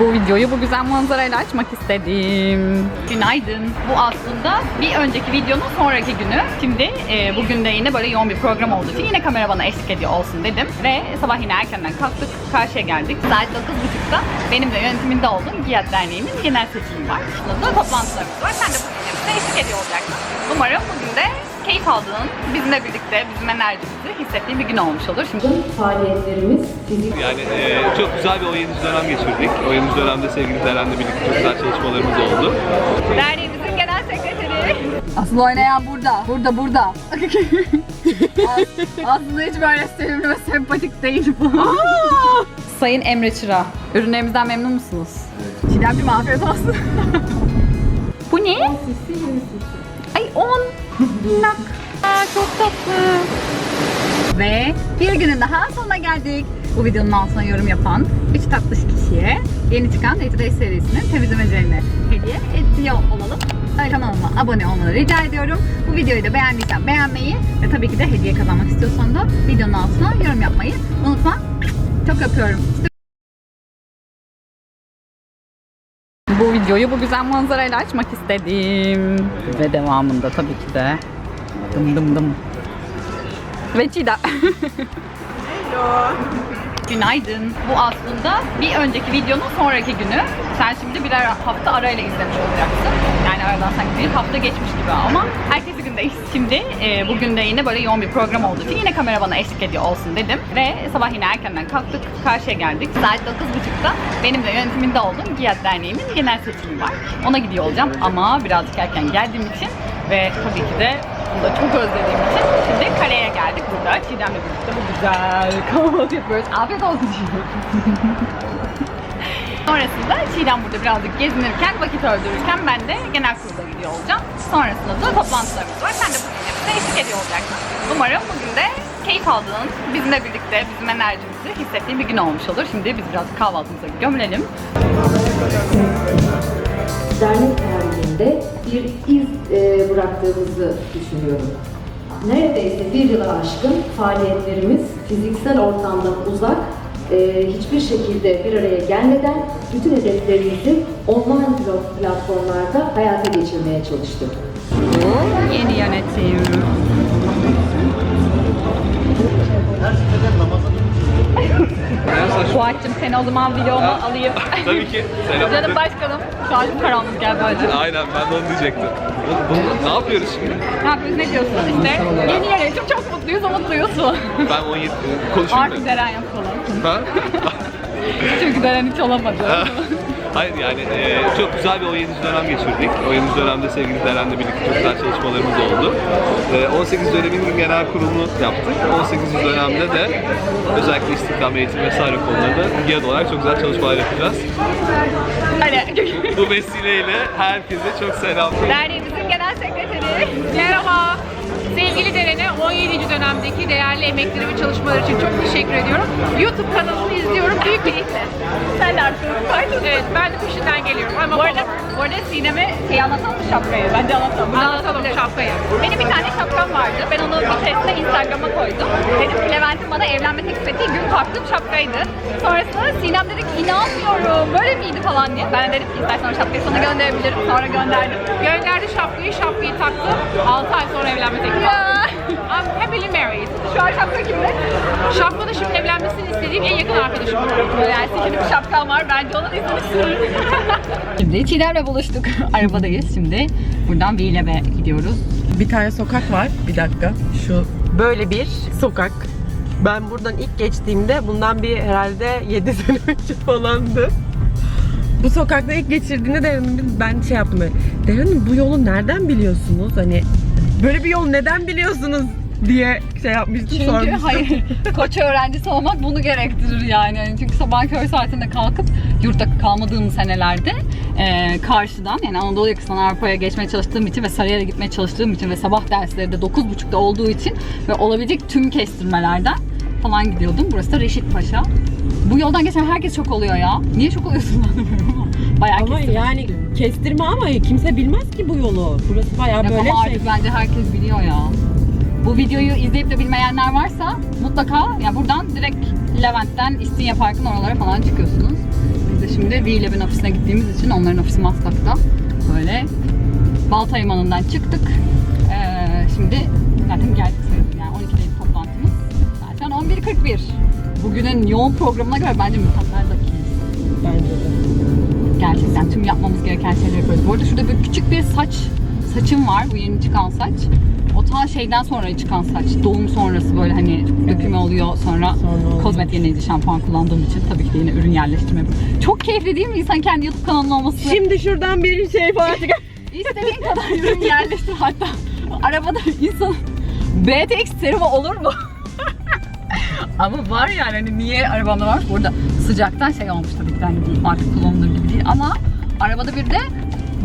Bu videoyu bu güzel manzarayla açmak istedim. Günaydın. Bu aslında bir önceki videonun sonraki günü. Şimdi e, bugün de yine böyle yoğun bir program olduğu için yine kamera bana eşlik ediyor olsun dedim. Ve sabah yine erkenden kalktık. Karşıya geldik. Saat 9.30'da benim de yönetiminde olduğum GİAD Derneği'nin genel seçimi var. Burada da toplantılarımız var. Sen de bugün eşlik ediyor olacaksın. Umarım bugün de keyif aldığın, bizimle birlikte bizim enerjimizi hissettiğin bir gün olmuş olur. Şimdi faaliyetlerimiz fizik Yani e, çok güzel bir 17. dönem geçirdik. 17. dönemde sevgili Zeren'le birlikte çok güzel çalışmalarımız oldu. Derneğimizin genel sekreteri. Aslında oynayan burada. Burada burada. Aslında hiç böyle sevimli ve sempatik değil bu. Sayın Emre Çıra, ürünlerimizden memnun musunuz? Çiğdem bir afiyet olsun. bu ne? Ay 10. Nak. Aa, çok tatlı. Ve bir günün daha sonuna geldik. Bu videonun altına yorum yapan 3 tatlış kişiye yeni çıkan Day to Day serisinin temizlemelerini hediye ediyor olalım. Öyle kanalıma abone olmanı rica ediyorum. Bu videoyu da beğendiysen beğenmeyi ve tabii ki de hediye kazanmak istiyorsan da videonun altına yorum yapmayı unutma. Çok öpüyorum. Bu videoyu bu güzel manzarayla açmak istedim. Ve devamında tabii ki de dım dım dım. Ve Çiğdem. Günaydın. Bu aslında bir önceki videonun sonraki günü. Sen şimdi birer hafta arayla izlemiş olacaksın. Sanki bir hafta geçmiş gibi ama ertesi gündeyiz. Şimdi e, bugün de yine böyle yoğun bir program olduğu için yine kamera bana eşlik ediyor olsun dedim. Ve sabah yine erkenden kalktık. Karşıya geldik. Saat 9.30'da benim de yönetiminde olduğum GİAD Derneği'nin genel seçimi var. Ona gidiyor olacağım ama birazcık erken geldiğim için ve tabii ki de bunu da çok özlediğim için şimdi kaleye geldik burada. Çiğdem'le birlikte bu güzel kahvaltı yapıyoruz. Afiyet olsun Sonrasında Çiğdem burada birazcık gezinirken, vakit öldürürken ben de genel kurula gidiyor olacağım. Sonrasında da toplantılarımız var. Sen de bugün eşlik ediyor olacaksın. Umarım bugün de keyif aldığın, bizimle birlikte bizim enerjimizi hissettiğin bir gün olmuş olur. Şimdi biz biraz kahvaltımıza gömülelim. dernek tarihinde bir iz e, bıraktığımızı düşünüyorum. Neredeyse bir yıla aşkın faaliyetlerimiz fiziksel ortamdan uzak, e, hiçbir şekilde bir araya gelmeden bütün hedeflerimizi online plat- platformlarda hayata geçirmeye çalıştık. Yeni yönetim. Fuat'cığım seni o zaman videoma alayım. Tabii ki. Selam. Canım başkanım. Şu an karanlık geldi böyle. Aynen ben de onu diyecektim. Bu- bu- ne yapıyoruz şimdi? Ne yapıyoruz ne diyorsun işte. Yeni yönetim çok mutluyuz umutluyuz. Ben 17 konuşayım Artık? Deren yapalım. Ha? Çünkü Deren hiç olamadı. Hayır yani e, çok güzel bir 17. dönem geçirdik. 17. dönemde sevgili Zeren'le birlikte çok güzel çalışmalarımız oldu. E, 18 dönemin genel kurulunu yaptık. 18. dönemde de özellikle istihdam, eğitim vesaire konularında GİAD olarak çok güzel çalışmalar yapacağız. Hani Bu vesileyle herkese çok selam. genel sekreteri. Merhaba. Sevgili Deren'e 17. dönemdeki değerli emekleri ve çalışmaları için çok teşekkür ediyorum. YouTube kanalını izliyorum büyük bir keyifle. Sen de artık kaydın. Evet, ben de peşinden geliyorum. Ama Bu arada, bu arada Sinem'e şey anlatalım mı şapkayı? Bence anlatalım. Bunu Anlatalım şapkayı. Benim bir tane şapkam vardı. Ben onu bir testine Instagram'a koydum. Dedim ki Levent'in bana evlenme teklif ettiği gün taktığım şapkaydı. Sonrasında Sinem dedi ki inanmıyorum böyle miydi falan diye. Ben de dedim ki istersen o şapkayı sana gönderebilirim. Sonra gönderdim. Gönderdi şapkayı, şapkayı taktı. 6 ay sonra evlenme teklifi. Ya. I'm happily married. Şu an şapka kimde? Şapka da şimdi istediğim en yakın arkadaşım. Yani sikili bir şapkam var. Bence onu da istemişsin. Şimdi Çiğdem'le buluştuk. Arabadayız şimdi. Buradan Vilebe gidiyoruz. Bir tane sokak var. Bir dakika. Şu böyle bir sokak. Ben buradan ilk geçtiğimde bundan bir herhalde 7 sene önce falandı. Bu sokakta ilk geçirdiğinde Deren'in ben şey yaptım böyle. Deren'in bu yolu nereden biliyorsunuz? Hani böyle bir yol neden biliyorsunuz diye şey yapmıştım Çünkü sormuştum. hayır, koç öğrencisi olmak bunu gerektirir yani. Yani Çünkü sabah köy saatinde kalkıp yurtta kalmadığım senelerde e, karşıdan yani Anadolu yakasından Avrupa'ya geçmeye çalıştığım için ve Sarıyer'e gitmeye çalıştığım için ve sabah dersleri de 9.30'da olduğu için ve olabilecek tüm kestirmelerden falan gidiyordum. Burası da Reşit Paşa. Bu yoldan geçen herkes çok oluyor ya. Niye çok oluyorsun anlamıyorum ama. Bayağı Ama kestirme. yani kestirme ama kimse bilmez ki bu yolu. Burası bayağı Yok böyle ama şey. artık bence herkes biliyor ya. Bu videoyu izleyip de bilmeyenler varsa mutlaka ya buradan direkt Levent'ten İstinye Park'ın oralara falan çıkıyorsunuz. Biz de şimdi V11 ofisine gittiğimiz için onların ofisi Maslak'ta. Böyle Balta Limanı'ndan çıktık. Ee, şimdi zaten geldik sayılır. Yani 12'deydi toplantımız. Zaten 11.41. Bugünün yoğun programına göre bence mükemmel dakikayız. Bence de. Gerçekten tüm yapmamız gereken şeyleri yapıyoruz. Bu arada şurada bir küçük bir saç saçım var. Bu yeni çıkan saç. O ta şeyden sonra çıkan saç. Doğum sonrası böyle hani dökümü oluyor. Sonra, Sonra oluyor. kozmetik yenileyici şampuan kullandığım için tabii ki de yine ürün yerleştirme. Çok keyifli değil mi insan kendi YouTube kanalının olması? Şimdi şuradan bir şey falan çıkar. İstediğin kadar ürün yerleştir hatta. Arabada insan BTX serumu olur mu? Ama var yani hani niye arabamda var? Burada sıcaktan şey olmuş tabii ki değil, artık kullanılır gibi değil ama arabada bir de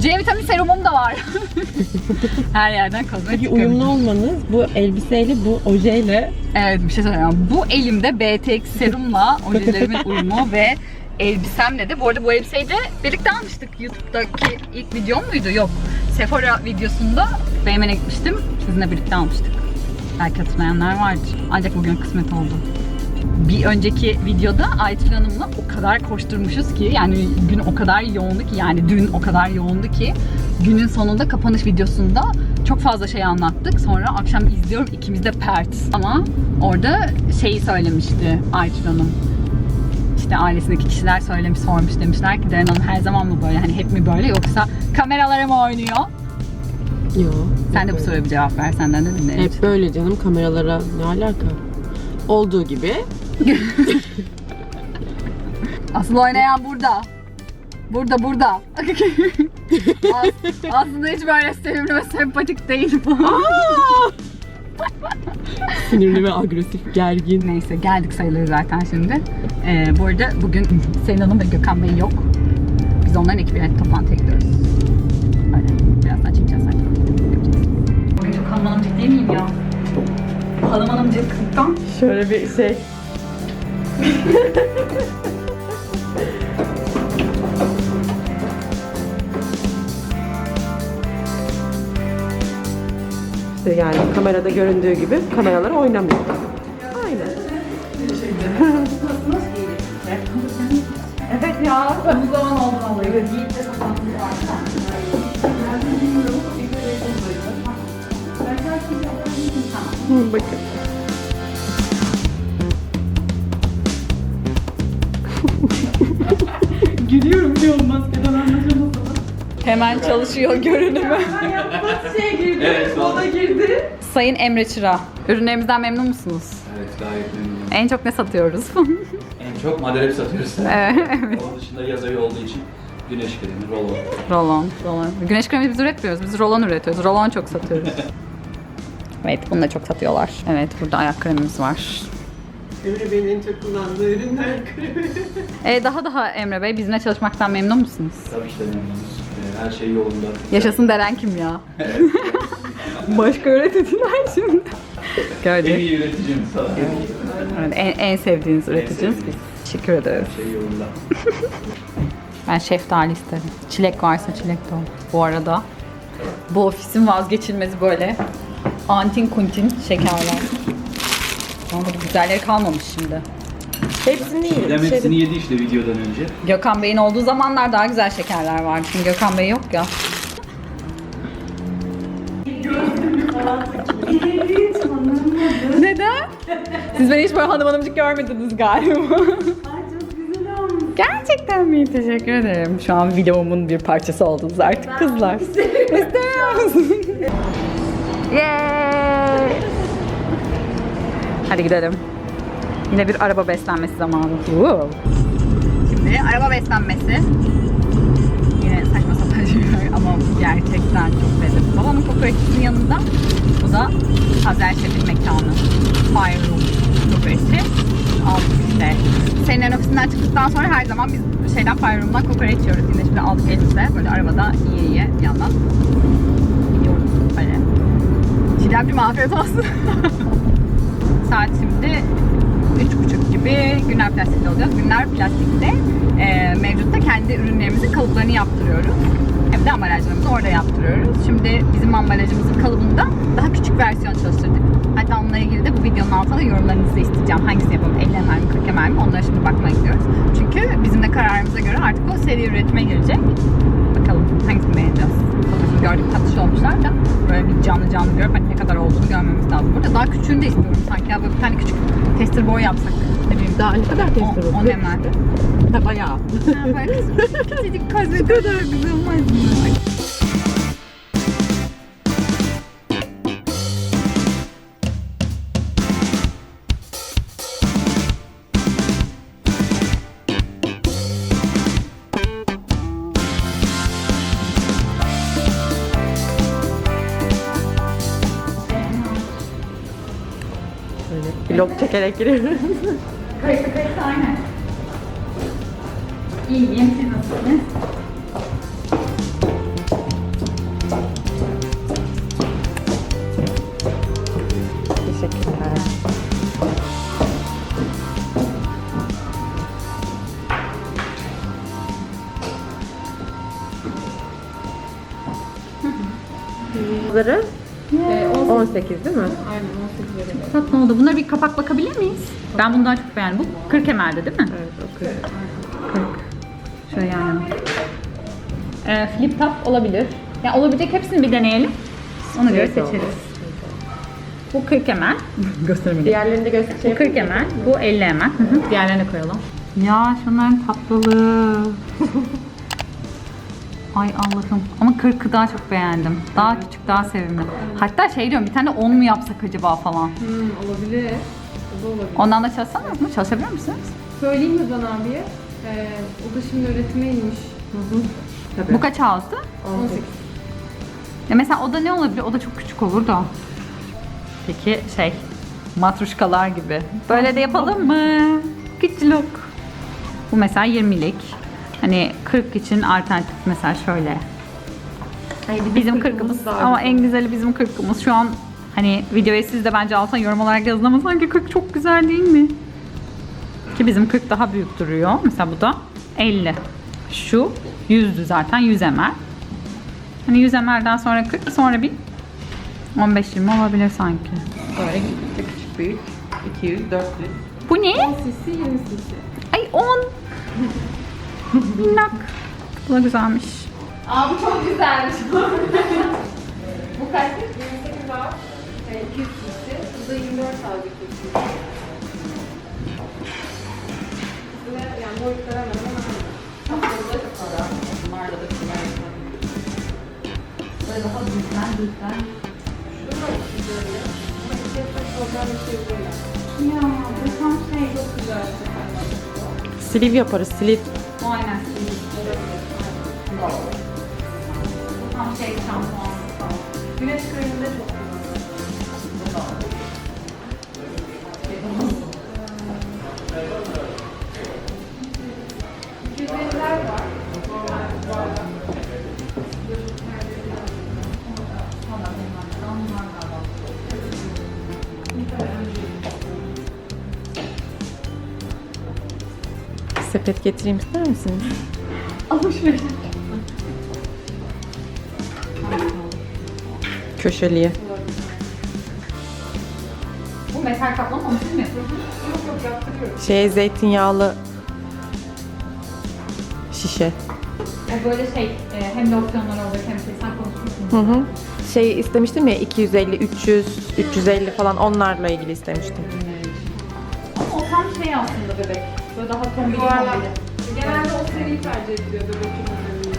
C vitamini serumum da var. Her yerden kozmetik Peki uyumlu çıkabilir. olmanız bu elbiseyle bu ojeyle Evet bir şey söyleyeyim. Bu elimde BTX serumla ojelerimin uyumu ve elbisemle de bu arada bu elbiseyi de birlikte almıştık. YouTube'daki ilk videom muydu? Yok. Sephora videosunda BM'e gitmiştim. Sizinle birlikte almıştık. Belki hatırlayanlar vardır. Ancak bugün kısmet oldu. Bir önceki videoda Aytül Hanım'la o kadar koşturmuşuz ki yani gün o kadar yoğundu ki yani dün o kadar yoğundu ki günün sonunda kapanış videosunda çok fazla şey anlattık. Sonra akşam izliyorum ikimiz de pert. Ama orada şeyi söylemişti Aytül Hanım. İşte ailesindeki kişiler söylemiş sormuş demişler ki Deren Hanım her zaman mı böyle hani hep mi böyle yoksa kameralara mı oynuyor? Yok. Sen de bu soruya bir cevap ver senden de dinleyelim. Hep böyle canım kameralara ne alaka? Olduğu gibi Asıl oynayan burada. Burada burada. As- aslında hiç böyle sevimli ve sempatik değil bu. sinirli ve agresif, gergin. Neyse geldik sayılır zaten şimdi. Ee, bu arada bugün Selin Hanım ve Gökhan Bey yok. Biz onların ekibiyle toplantıya gidiyoruz. Öyle. Birazdan çekeceğiz zaten. Bugün çok hanım hanımcık değil miyim ya? Hanım hanımcıklıktan Şöyle bir şey. İşte yani kamerada göründüğü gibi kameralar oynamıyor. Aynen. Evet ya, uzun zaman oldu vallahi. Bakın. Gülüyorum diyor maskeden anlaşılmaz Hemen çalışıyor görünümü. Evet, o da girdi. Sayın Emre Çıra, ürünlerimizden memnun musunuz? Evet, gayet memnunum. En çok ne satıyoruz? En çok maderep satıyoruz. evet. Onun dışında yaz ayı olduğu için güneş kremi, rolon. Rolon, rolon. Güneş kremi biz üretmiyoruz, biz rolon üretiyoruz. Rolon çok satıyoruz. Evet, bunu da çok satıyorlar. Evet, burada ayak kremimiz var. Emre Bey'in en çok kullandığı ürünler kremi. Ee, daha daha Emre Bey, bizimle çalışmaktan memnun musunuz? Tabii ki de memnunuz. Ee, Her şey yolunda. Yaşasın Deren kim ya? Başka öğreticiler şimdi. En Gördük. iyi üreticimiz sana. Evet, en, en sevdiğiniz üreticiniz biz. Teşekkür ederiz. Her şey yolunda. Ben şeftali isterim. Çilek varsa çilek de olur. Bu arada bu ofisin vazgeçilmezi böyle antin kuntin şekerler. Ama bu güzelleri kalmamış şimdi. Hepsini yiyin. Dem Şey- hepsini yedi işte videodan önce. Gökhan Bey'in olduğu zamanlar daha güzel şekerler vardı. Şimdi Gökhan Bey yok ya. Neden? Siz beni hiç böyle hanım hanımcık görmediniz galiba. Gerçekten mi? Teşekkür ederim. Şu an videomun bir parçası oldunuz artık kızlar. İstemiyor musun? Yay! Hadi gidelim. Yine bir araba beslenmesi zamanı. Wow. Şimdi araba beslenmesi. Yine saçma sapan şeyler ama gerçekten çok lezzetli. Babamın kokoreççisinin yanında bu da Hazer Şef'in mekanı. Fire Room kokoreçi. Aldık işte. Senin ofisinden çıktıktan sonra her zaman biz şeyden Fire Room'dan kokoreç yiyoruz. Yine şimdi aldık elimize. Böyle arabada yiye yiye yandan gidiyoruz. Böyle. Çiğdemciğim afiyet olsun. Saat şimdi üç buçuk gibi Günler Plastik'te olacağız. Günler Plastik'te e, mevcutta kendi ürünlerimizin kalıplarını yaptırıyoruz. Hem de ambalajlarımızı orada yaptırıyoruz. Şimdi bizim ambalajımızın kalıbında daha küçük versiyon çalıştırdık. Hatta onunla ilgili de bu videonun altına yorumlarınızı isteyeceğim. Hangisini yapalım? 50 ml mi 40 ml mi? Onlara şimdi bakmaya gidiyoruz. Çünkü bizim de kararımıza göre artık o seri üretime girecek. Bakalım hangisini beğeneceğiz. Gördük tatlış olmuşlar da böyle bir canlı canlı görüp hani ne kadar olduğunu görmemiz lazım. Burada daha küçüğünü de istiyorum sanki. Ya böyle bir tane küçük tester boy yapsak. Ne bileyim. Daha ne kadar tester oldu? ne ml? Ha, Bayağı. Ha, böyle Küçücük kaz ne kadar güzel olmaz mı? Vlog çekerek giriyoruz. Kayısı kayısı aynen. İyiyim siz nasılsınız? Teşekkürler. Bunları 18 değil mi? Tatlı oldu. Bunlara bir kapak bakabilir miyiz? Ben bundan çok beğendim. Bu 40 ml'de değil mi? Evet, o kız. 40. Şöyle yan yana. Ee, flip top olabilir. Yani olabilecek hepsini bir deneyelim. Ona göre seçeriz. Bu 40 ml. Göstermedim. Diğerlerini de göster. Bu 40 ml, bu 50 ml. Diğerlerine koyalım. Ya şunların tatlılığı. Ay Allah'ım. Ama 40'ı daha çok beğendim. Daha küçük, daha sevimli. Hatta şey diyorum bir tane 10 mu yapsak acaba falan. Olabilir. O da olabilir. Ondan da çalışsanız mı? Çalışabilir misiniz? Söyleyeyim mi ben abiye? Ee, o da şimdi öğretime inmiş. Bu kaç aldı? 18. Ya mesela o da ne olabilir? O da çok küçük olur da. Peki şey, matruşkalar gibi. Böyle de yapalım mı? Küçülük. Bu mesela 20'lik. Hani 40 için alternatif mesela şöyle. Bizim 40'ımız ama en güzeli bizim 40'ımız. Şu an hani videoya siz de bence altına yorum olarak yazın ama sanki 40 çok güzel değil mi? Ki bizim 40 daha büyük duruyor. Mesela bu da 50. Şu 100'dü zaten 100 ml. Hani 100 ml'den sonra 40 sonra bir 15-20 olabilir sanki. Böyle küçük büyük. 200, 400. Bu ne? 10 cc 20 cc. Ay 10. Minnak. Bu da güzelmiş. Aa bu çok güzelmiş. bu kaç? 28 var. Ee, 200 cc. Bu da 24 sadece cc. Ve yani boyutları hemen hemen da güzel. Böyle daha büyükler büyükler. Şunu da bir şey. Ya bu tam şey çok güzel. Sleeve yaparız, sleeve. Bu tam şey şampuan falan. Güneş kreminde çok Sepet getireyim ister misiniz? Alışveriş. Köşeliye. Bu metal kaplama mı siz mi yapıyorsunuz? Şey zeytinyağlı şişe. O böyle şey e, hem losyonlar olacak hem şey sen konuşmuşsun. Hı hı. Şey istemiştim ya 250, 300, 350 falan onlarla ilgili istemiştim. Ama o tam şey aslında bebek. Böyle daha tombili tombili. Genelde o seriyi tercih ediliyor bebek ürünlerinde.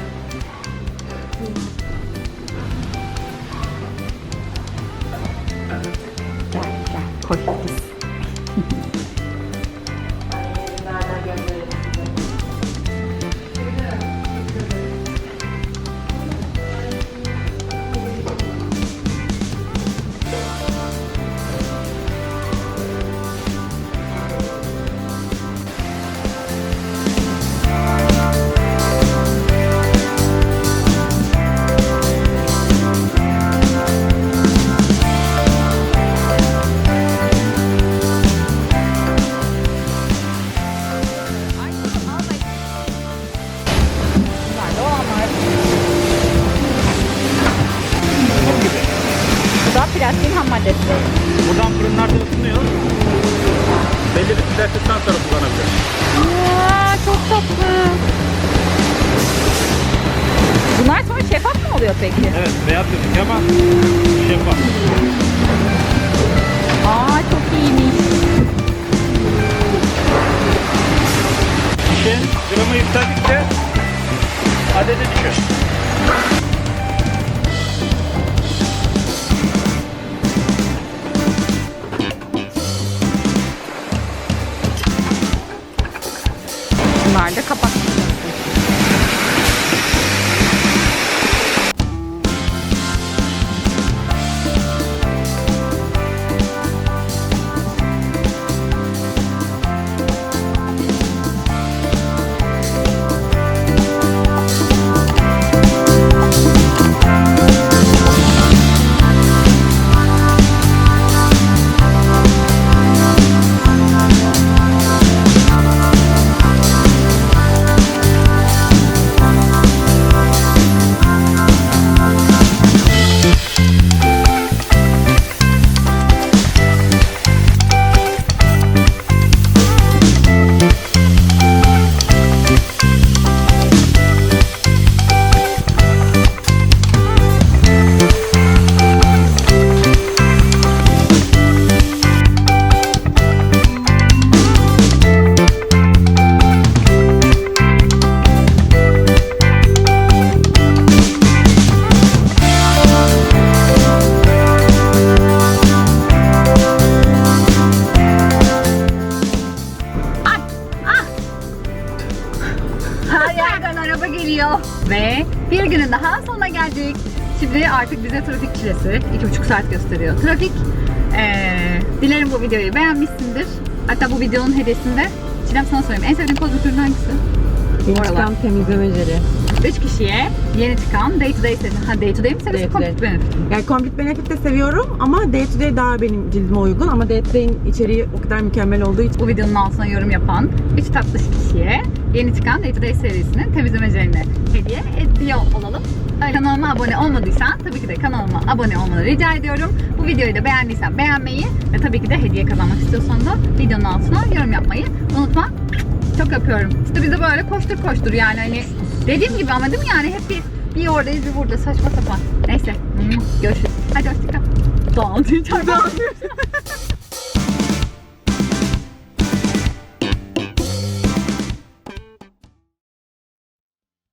Gel gel koy oluyor peki? Evet beyaz gözüküyor ama şeffaf. Aa çok iyiymiş. İşin gramı yükseldikçe adedi düşüyor. Bunlar da kapak geliyor. Ve bir günün daha sonuna geldik. Şimdi artık bize trafik çilesi. iki buçuk saat gösteriyor. Trafik. Ee, dilerim bu videoyu beğenmişsindir. Hatta bu videonun hediyesinde Çilem sana sorayım. En sevdiğin kozmetik ürün hangisi? Oralar. çıkan temizleme jeli. 3 kişiye yeni çıkan Day to Day seti. Ha Day to Day mi Day seviyorsun? to Day. Complete Benefit. Yani Complete Benefit de seviyorum ama Day to Day daha benim cildime uygun ama Day to Day'in içeriği o kadar mükemmel olduğu için Bu videonun altına yorum yapan 3 tatlış kişiye yeni çıkan Day to Day serisinin temizleme jelini hediye ediyor olalım. Kanalıma abone olmadıysan tabii ki de kanalıma abone olmanı rica ediyorum. Bu videoyu da beğendiysen beğenmeyi ve tabii ki de hediye kazanmak istiyorsan da videonun altına yorum yapmayı unutma. Çok öpüyorum. İşte bize böyle koştur koştur yani hani dediğim gibi ama değil mi yani hep bir, bir oradayız bir burada saçma sapan. Neyse görüşürüz. Hadi hoşçakal. Dağıtın çarpı.